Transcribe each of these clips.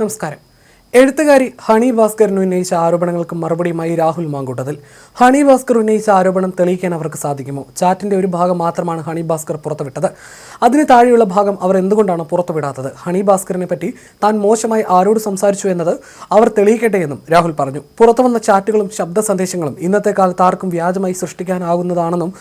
നമസ്കാരം. എഴുത്തുകാരി ഹണി ഭാസ്കറിന് ഉന്നയിച്ച ആരോപണങ്ങൾക്ക് മറുപടിയുമായി രാഹുൽ മാങ്കൂട്ടത്തിൽ. ഹണി ഭാസ്കർ ഉന്നയിച്ച ആരോപണം തെളിയിക്കാൻ അവർക്ക് സാധിക്കുമോ? ചാറ്റിന്റെ ഒരു ഭാഗം മാത്രമാണ് ഹണി ഭാസ്കർ പുറത്തുവിട്ടത്. അതിന് താഴെയുള്ള ഭാഗം അവർ എന്തുകൊണ്ടാണ് പുറത്തുവിടാത്തത്? ഹണി ഭാസ്കറിനെ പറ്റി താൻ മോശമായി ആരോട് സംസാരിച്ചു എന്നത് അവർ തെളിയിക്കട്ടെ എന്നും രാഹുൽ പറഞ്ഞു. പുറത്തുവന്ന ചാറ്റുകളും ശബ്ദ സന്ദേശങ്ങളും ഇന്നത്തെ കാലത്ത് ആർക്കും വ്യാജമായി സൃഷ്ടിക്കാനാകുന്നതാണെന്നും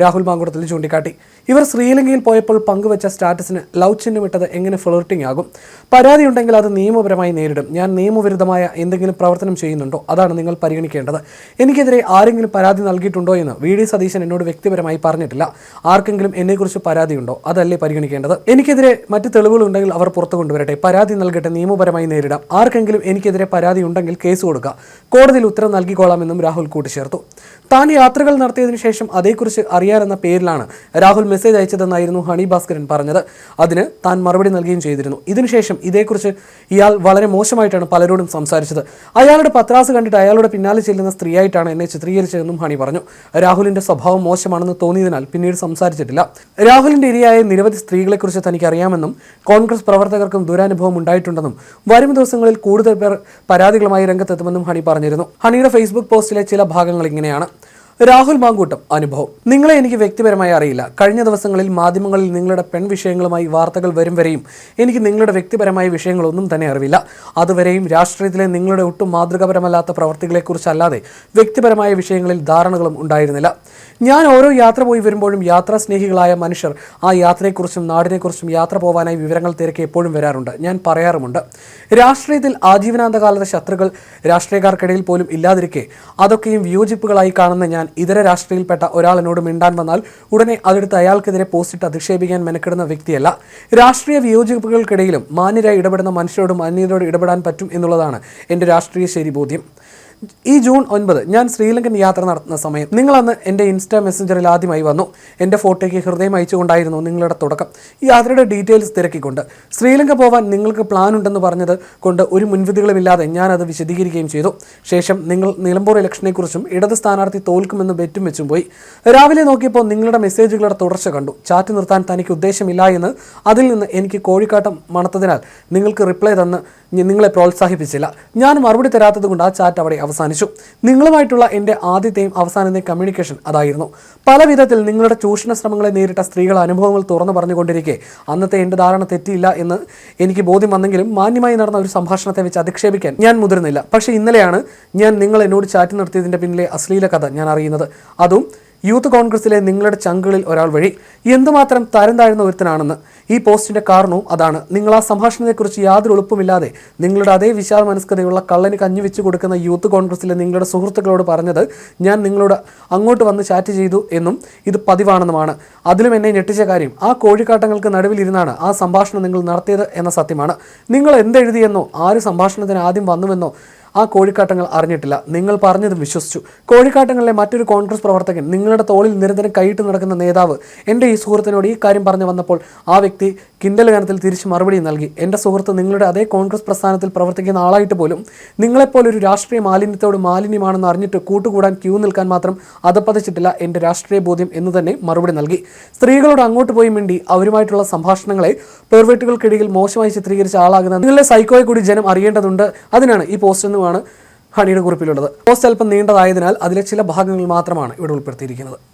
രാഹുൽ മാങ്കുടത്തിൽ ചൂണ്ടിക്കാട്ടി. ഇവർ ശ്രീലങ്കയിൽ പോയപ്പോൾ പങ്കുവച്ച സ്റ്റാറ്റസിന് ലവ് ചിഹ്നം ഇട്ടത് എങ്ങനെ ഫ്ലോട്ടിംഗ് ആകും പരാതി ഉണ്ടെങ്കിൽ അത് നിയമപരമായി നേരിടും. ഞാൻ നിയമവിരുദ്ധമായ എന്തെങ്കിലും പ്രവർത്തനം ചെയ്യുന്നുണ്ടോ? അതാണ് നിങ്ങൾ പരിഗണിക്കേണ്ടത്. എനിക്കെതിരെ ആരെങ്കിലും പരാതി നൽകിയിട്ടുണ്ടോ എന്ന് വി. ഡി. സതീശൻ എന്നോട് വ്യക്തിപരമായി പറഞ്ഞിട്ടില്ല. ആർക്കെങ്കിലും എന്നെക്കുറിച്ച് പരാതിയുണ്ടോ? അതല്ലേ പരിഗണിക്കേണ്ടത്. എനിക്കെതിരെ മറ്റ് തെളിവുകളുണ്ടെങ്കിൽ അവർ പുറത്തു കൊണ്ടുവരട്ടെ. പരാതി നൽകട്ടെ നിയമപരമായി നേരിടാം. ആർക്കെങ്കിലും എനിക്കെതിരെ പരാതി ഉണ്ടെങ്കിൽ കേസ് കൊടുക്കുക. കോടതിയിൽ ഉത്തരം നൽകിക്കോളാമെന്നും രാഹുൽ കൂട്ടിച്ചേർത്തു. താൻ യാത്രകൾ നടത്തിയതിനു ശേഷം അതേക്കുറിച്ച് അറിയാനെന്ന പേരിലാണ് രാഹുൽ മെസ്സേജ് അയച്ചതെന്നായിരുന്നു ഹണി ഭാസ്കരൻ പറഞ്ഞത്. അതിന് താൻ മറുപടി നൽകുകയും ചെയ്തിരുന്നു. ഇതിനുശേഷം ഇതേക്കുറിച്ച് ഇയാൾ വളരെ മോശമായിട്ടാണ് പലരോടും സംസാരിച്ചത്. അയാളുടെ പത്രാസ് കണ്ടിട്ട് അയാളുടെ പിന്നാലെ ചെല്ലുന്ന സ്ത്രീയായിട്ടാണ് എന്നെ ചിത്രീകരിച്ചതെന്നും ഹണി പറഞ്ഞു. രാഹുലിന്റെ സ്വഭാവം മോശമാണെന്ന് തോന്നിയതിനാൽ പിന്നീട് സംസാരിച്ചിട്ടില്ല. രാഹുലിന്റെ ഇരയായ നിരവധി സ്ത്രീകളെക്കുറിച്ച് തനിക്ക് അറിയാമെന്നും കോൺഗ്രസ് പ്രവർത്തകർക്കും ദുരനുഭവം ഉണ്ടായിട്ടുണ്ടെന്നും വരും ദിവസങ്ങളിൽ കൂടുതൽ പേർ പരാതികളുമായി രംഗത്തെത്തുമെന്നും ഹണി പറഞ്ഞിരുന്നു. ഹണിയുടെ ഫേസ്ബുക്ക് പോസ്റ്റിലെ ചില ഭാഗങ്ങൾ ഇങ്ങനെയാണ്. രാഹുൽ മാങ്കൂട്ടം അനുഭവം. നിങ്ങളെ എനിക്ക് വ്യക്തിപരമായി അറിയില്ല. കഴിഞ്ഞ ദിവസങ്ങളിൽ മാധ്യമങ്ങളിൽ നിങ്ങളുടെ പെൺ വിഷയങ്ങളുമായി വാർത്തകൾ വരും വരെയും എനിക്ക് നിങ്ങളുടെ വ്യക്തിപരമായ വിഷയങ്ങളൊന്നും തന്നെ അറിവില്ല. അതുവരെയും രാഷ്ട്രീയത്തിലെ നിങ്ങളുടെ ഒട്ടും മാതൃകാപരമല്ലാത്ത പ്രവർത്തികളെക്കുറിച്ചല്ലാതെ വ്യക്തിപരമായ വിഷയങ്ങളിൽ ധാരണകളും ഉണ്ടായിരുന്നില്ല. ഞാൻ ഓരോ യാത്ര പോയി വരുമ്പോഴും യാത്രാ സ്നേഹികളായ മനുഷ്യർ ആ യാത്രയെക്കുറിച്ചും നാടിനെക്കുറിച്ചും യാത്ര പോകാനായി വിവരങ്ങൾ തിരക്കി എപ്പോഴും വരാറുണ്ട്. ഞാൻ പറയാറുമുണ്ട്. രാഷ്ട്രീയത്തിൽ ആജീവനാന്തകാലത്തെ ശത്രുക്കൾ രാഷ്ട്രീയക്കാർക്കിടയിൽ പോലും ഇല്ലാതിരിക്കെ അതൊക്കെയും വിയോജിപ്പുകളായി കാണുന്ന ഞാൻ ഇതര രാഷ്ട്രീയത്തിൽപ്പെട്ട ഒരാൾ എന്നോട് മിണ്ടാൻ വന്നാൽ ഉടനെ അതെടുത്ത് അയാൾക്കെതിരെ പോസ്റ്റിട്ട് അധിക്ഷേപിക്കാൻ മെനക്കെടുന്ന വ്യക്തിയല്ല. രാഷ്ട്രീയ വിയോജിപ്പുകൾക്കിടയിലും മാന്യരായി ഇടപെടുന്ന മനുഷ്യരോട് മാന്യതയോട് ഇടപെടാൻ പറ്റും എന്നുള്ളതാണ് എന്റെ രാഷ്ട്രീയ ശരിബോധ്യം ഈ ജൂൺ ഒൻപത് ഞാൻ ശ്രീലങ്കൻ യാത്ര നടത്തുന്ന സമയം നിങ്ങളന്ന് എന്റെ ഇൻസ്റ്റാ മെസ്സഞ്ചറിൽ ആദ്യമായി വന്നു. എന്റെ ഫോട്ടോയ്ക്ക് ഹൃദയം അയച്ചുകൊണ്ടായിരുന്നു നിങ്ങളുടെ തുടക്കം. ഈ യാത്രയുടെ ഡീറ്റെയിൽസ് തിരക്കിക്കൊണ്ട്. ശ്രീലങ്ക പോവാൻ നിങ്ങൾക്ക് പ്ലാൻ ഉണ്ടെന്ന് പറഞ്ഞത് കൊണ്ട് ഒരു മുൻവിധികളുമില്ലാതെ ഞാൻ അത് വിശദീകരിക്കുകയും ചെയ്തു. ശേഷം നിങ്ങൾ നിലമ്പൂർ ഇലക്ഷനെക്കുറിച്ചും ഇടത് സ്ഥാനാർത്ഥി തോൽക്കുമെന്ന് ബെറ്റും വെച്ചും പോയി. രാവിലെ നോക്കിയപ്പോൾ നിങ്ങളുടെ മെസ്സേജുകളുടെ തുടർച്ച കണ്ടു. ചാറ്റ് നിർത്താൻ തനിക്ക് ഉദ്ദേശമില്ല എന്ന് അതിൽ നിന്ന് എനിക്ക് കോഴിക്കാട്ടം മണത്തതിനാൽ നിങ്ങൾക്ക് റിപ്ലൈ തന്ന് നിങ്ങളെ പ്രോത്സാഹിപ്പിച്ചില്ല. ഞാൻ മറുപടി തരാത്തത് കൊണ്ട് ആ ചാറ്റ് അവിടെ അവസാനിച്ചു. നിങ്ങളുമായിട്ടുള്ള എന്റെ ആദ്യത്തെയും അവസാനത്തെയും കമ്മ്യൂണിക്കേഷൻ അതായിരുന്നു. പല വിധത്തിൽ നിങ്ങളുടെ ചൂഷണ ശ്രമങ്ങളെ നേരിട്ട സ്ത്രീകളുടെ അനുഭവങ്ങൾ തുറന്നു പറഞ്ഞുകൊണ്ടിരിക്കെ അന്നത്തെ എന്റെ ധാരണ തെറ്റിയില്ല എന്ന് എനിക്ക് ബോധ്യം വന്നെങ്കിലും മാന്യമായി നടന്ന ഒരു സംഭാഷണത്തെ വെച്ച് അധിക്ഷേപിക്കാൻ ഞാൻ മുതിർന്നില്ല. പക്ഷേ ഇന്നലെയാണ് ഞാൻ നിങ്ങൾ എന്നോട് ചാറ്റ് നടത്തിയതിന്റെ പിന്നിലെ അശ്ലീല കഥ ഞാൻ അറിയുന്നത്. അതും യൂത്ത് കോൺഗ്രസിലെ നിങ്ങളുടെ ചങ്കുകളിൽ ഒരാൾ വഴി എന്തുമാത്രം തരം താഴ്ന്ന ഒരുത്തനാണെന്ന് ഈ പോസ്റ്റിന്റെ കാരണവും അതാണ്. നിങ്ങൾ ആ സംഭാഷണത്തെക്കുറിച്ച് യാതൊരു എളുപ്പമില്ലാതെ നിങ്ങളുടെ അതേ വിശാല മനസ്കതയുള്ള കള്ളന് കഞ്ഞി വെച്ച് കൊടുക്കുന്ന യൂത്ത് കോൺഗ്രസിലെ നിങ്ങളുടെ സുഹൃത്തുക്കളോട് പറഞ്ഞത് ഞാൻ നിങ്ങളോട് അങ്ങോട്ട് വന്ന് ചാറ്റ് ചെയ്തു എന്നും ഇത് പതിവാണെന്നുമാണ്. അതിലും എന്നെ ഞെട്ടിച്ച കാര്യം ആ കോഴിക്കാട്ടങ്ങൾക്ക് നടുവിലിരുന്നാണ് ആ സംഭാഷണം നിങ്ങൾ നടത്തിയത് എന്ന സത്യമാണ്. നിങ്ങൾ എന്തെഴുതിയെന്നോ ആര് സംഭാഷണത്തിന് ആദ്യം വന്നുവെന്നോ ആ കോഴിക്കാട്ടങ്ങൾ അറിഞ്ഞിട്ടില്ല. നിങ്ങൾ പറഞ്ഞതും വിശ്വസിച്ചു. കോഴിക്കാട്ടങ്ങളിലെ മറ്റൊരു കോൺഗ്രസ് പ്രവർത്തകൻ നിങ്ങളുടെ തോളിൽ നിരന്തരം കൈയിട്ട് നടക്കുന്ന നേതാവ് എന്റെ ഈ സുഹൃത്തിനോട് ഈ കാര്യം പറഞ്ഞു വന്നപ്പോൾ ആ വ്യക്തി കിൻഡൽ ഗാനത്തിൽ തിരിച്ച് മറുപടി നൽകി. എന്റെ സുഹൃത്ത് നിങ്ങളുടെ അതേ കോൺഗ്രസ് പ്രസ്ഥാനത്തിൽ പ്രവർത്തിക്കുന്ന ആളായിട്ട് പോലും നിങ്ങളെപ്പോലൊരു രാഷ്ട്രീയ മാലിന്യത്തോട് മാലിന്യമാണെന്ന് അറിഞ്ഞിട്ട് കൂട്ടുകൂടാൻ ക്യൂ നിൽക്കാൻ മാത്രം അതപ്പതിച്ചിട്ടില്ല എന്റെ രാഷ്ട്രീയ ബോധ്യം എന്ന് തന്നെ മറുപടി നൽകി. സ്ത്രീകളോട് അങ്ങോട്ട് പോയി മിണ്ടി അവരുമായിട്ടുള്ള സംഭാഷണങ്ങളെ പെർവേറ്റുകൾക്കിടയിൽ മോശമായി ചിത്രീകരിച്ച ആളാകുന്ന നിങ്ങളുടെ സൈക്കോയെ കൂടി ജനം അറിയേണ്ടതുണ്ട്. അതിനാണ് ഈ പോസ്റ്റ് എന്നുമാണ് ഹണിയുടെ കുറിപ്പിലുള്ളത്. പോസ്റ്റ് അല്പം നീണ്ടതായതിനാൽ അതിലെ ചില ഭാഗങ്ങൾ മാത്രമാണ് ഇവിടെ ഉൾപ്പെടുത്തിയിരിക്കുന്നത്.